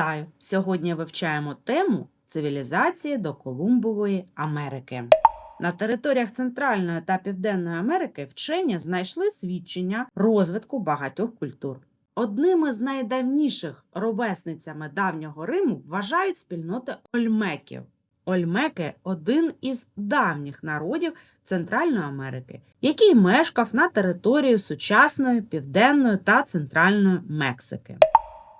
Вітаю! Сьогодні вивчаємо тему цивілізації до Колумбової Америки. На територіях Центральної та Південної Америки вчені знайшли свідчення розвитку багатьох культур. Одними з найдавніших ровесницями давнього Риму вважають спільноти ольмеків. Ольмеки один із давніх народів Центральної Америки, який мешкав на території сучасної Південної та Центральної Мексики.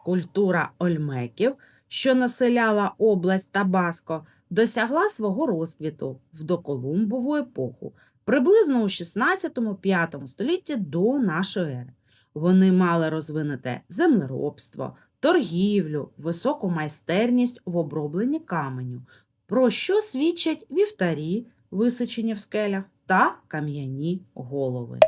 Культура ольмеків, що населяла область Табаско, досягла свого розквіту в доколумбову епоху, приблизно у 16-5 столітті до нашої ери. Вони мали розвинуте землеробство, торгівлю, високу майстерність в обробленні каменю, про що свідчать вівтарі, висичені в скелях, та кам'яні голови.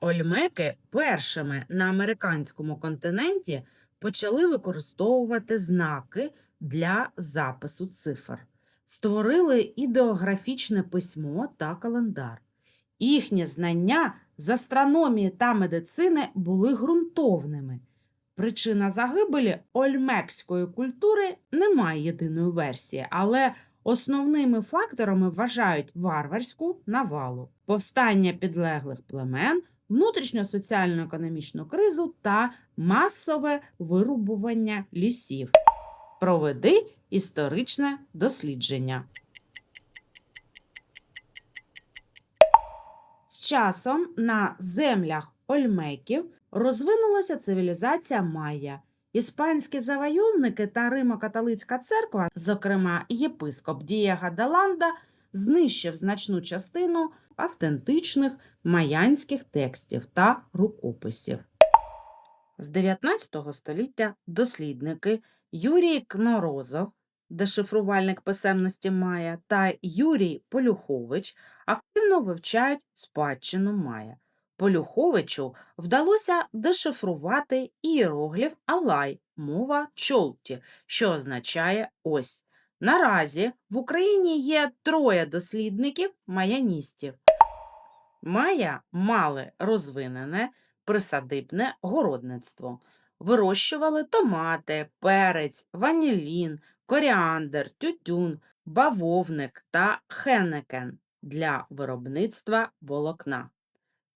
Ольмеки першими на американському континенті почали використовувати знаки для запису цифр, створили ідеографічне письмо та календар. Їхні знання з астрономії та медицини були ґрунтовними. Причина загибелі ольмекської культури немає єдиної версії, але основними факторами вважають варварську навалу, повстання підлеглих племен, внутрішньо-соціально-економічну кризу та масове вирубування лісів. Проведи історичне дослідження. З часом на землях ольмеків розвинулася цивілізація майя. Іспанські завойовники та Римо-католицька церква, зокрема єпископ Дієга Даланда, знищив значну частину автентичних майянських текстів та рукописів. З 19 століття дослідники Юрій Кнорозов, дешифрувальник писемності Майя, та Юрій Полюхович активно вивчають спадщину Майя. Полюховичу вдалося дешифрувати ієрогліф Алай, мова чолті, що означає ось. Наразі в Україні є троє дослідників маяністів. Майя мали розвинене присадибне городництво. Вирощували томати, перець, ванілін, коріандр, тютюн, бавовник та хенекен для виробництва волокна.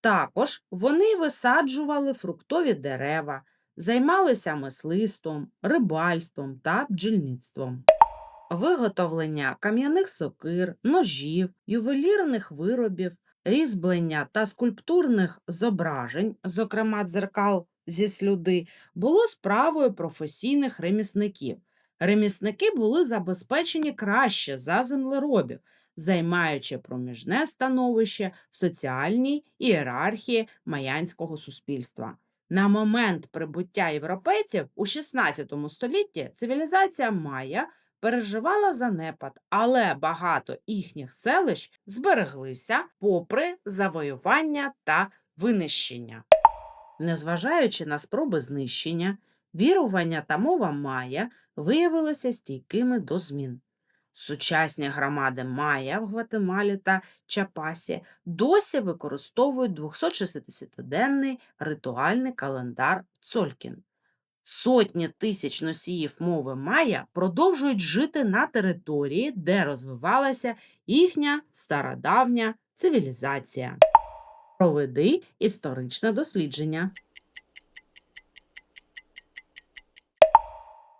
Також вони висаджували фруктові дерева, займалися мисливством, рибальством та бджільництвом. Виготовлення кам'яних сокир, ножів, ювелірних виробів, різьблення та скульптурних зображень, зокрема дзеркал зі слюди, було справою професійних ремісників. Ремісники були забезпечені краще за землеробів, займаючи проміжне становище в соціальній ієрархії маянського суспільства. На момент прибуття європейців у 16 столітті цивілізація Майя переживала занепад, але багато їхніх селищ збереглися попри завоювання та винищення. Незважаючи на спроби знищення, вірування та мова Майя виявилися стійкими до змін. Сучасні громади Майя в Гватемалі та Чапасі досі використовують 260-денний ритуальний календар Цолькін. Сотні тисяч носіїв мови Майя продовжують жити на території, де розвивалася їхня стародавня цивілізація. Проведи історичне дослідження.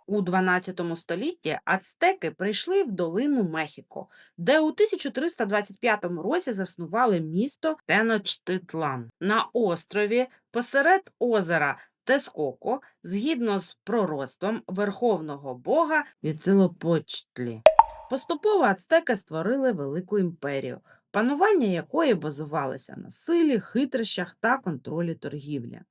У 12 столітті ацтеки прийшли в долину Мехіко, де у 1325 році заснували місто Теночтитлан. На острові посеред озера Тескоко, згідно з пророцтвом верховного бога Віцилопочтлі. Поступово ацтеки створили велику імперію, панування якої базувалося на силі, хитрощах та контролі торгівлі.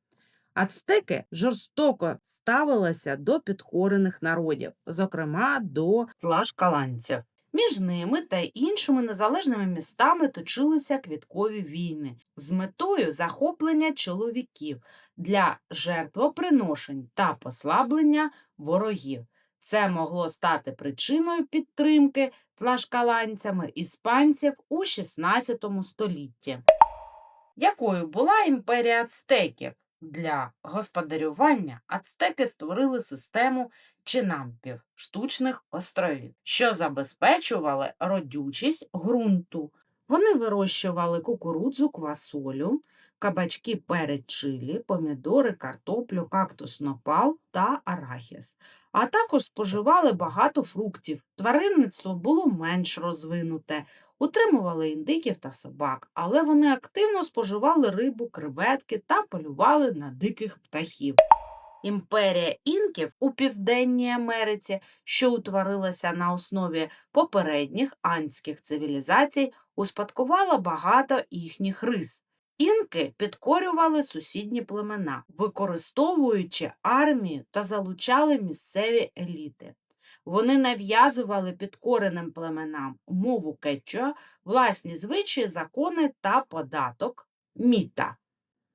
Ацтеки жорстоко ставилися до підкорених народів, зокрема до тлашкаланців. Між ними та іншими незалежними містами точилися квіткові війни з метою захоплення чоловіків для жертвоприношень та послаблення ворогів. Це могло стати причиною підтримки тлашкаланцями іспанців у 16 столітті. Якою була імперія ацтеків? Для господарювання ацтеки створили систему чи нампів штучних островів, що забезпечували родючість ґрунту. Вони вирощували кукурудзу, квасолю, кабачки перед чилі, помідори, картоплю, кактус нопал та арахіс. А також споживали багато фруктів. Тваринництво було менш розвинуте, утримували індиків та собак, але вони активно споживали рибу, креветки та полювали на диких птахів. Імперія інків у Південній Америці, що утворилася на основі попередніх андських цивілізацій, успадкувала багато їхніх рис. Інки підкорювали сусідні племена, використовуючи армію та залучали місцеві еліти. Вони нав'язували підкореним племенам мову кечуа, власні звичаї, закони та податок міта.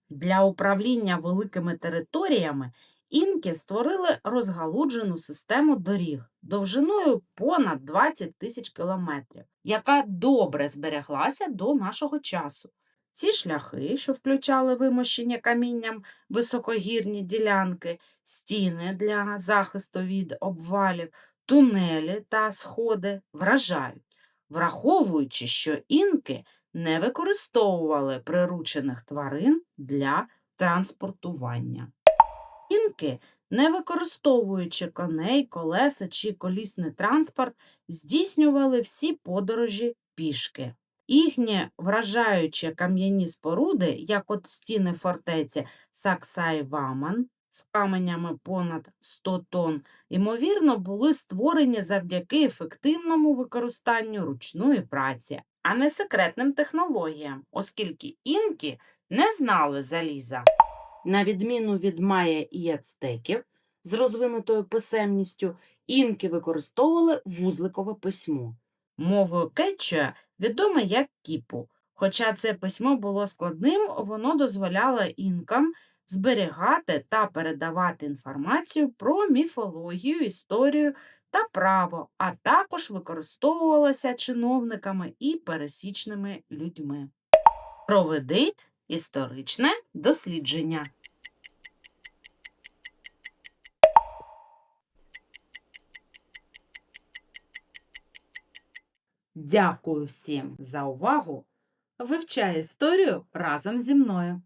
Для управління великими територіями інки створили розгалуджену систему доріг довжиною понад 20 тисяч кілометрів, яка добре збереглася до нашого часу. Ці шляхи, що включали вимощення камінням високогірні ділянки, стіни для захисту від обвалів, тунелі та сходи, вражають, враховуючи, що інки не використовували приручених тварин для транспортування. Інки, не використовуючи коней, колеса чи колісний транспорт, здійснювали всі подорожі пішки. Їхні вражаючі кам'яні споруди, як от стіни фортеці Саксай-Ваман з каменями понад 100 тонн, ймовірно, були створені завдяки ефективному використанню ручної праці, а не секретним технологіям, оскільки інки не знали заліза. На відміну від майя і ацтеків з розвинутою писемністю, інки використовували вузликове письмо. Мовою кетчуа відоме як кіпу. Хоча це письмо було складним, воно дозволяло інкам зберігати та передавати інформацію про міфологію, історію та право, а також використовувалося чиновниками і пересічними людьми. Проведи історичне дослідження. Дякую всім за увагу. Вивчай історію разом зі мною.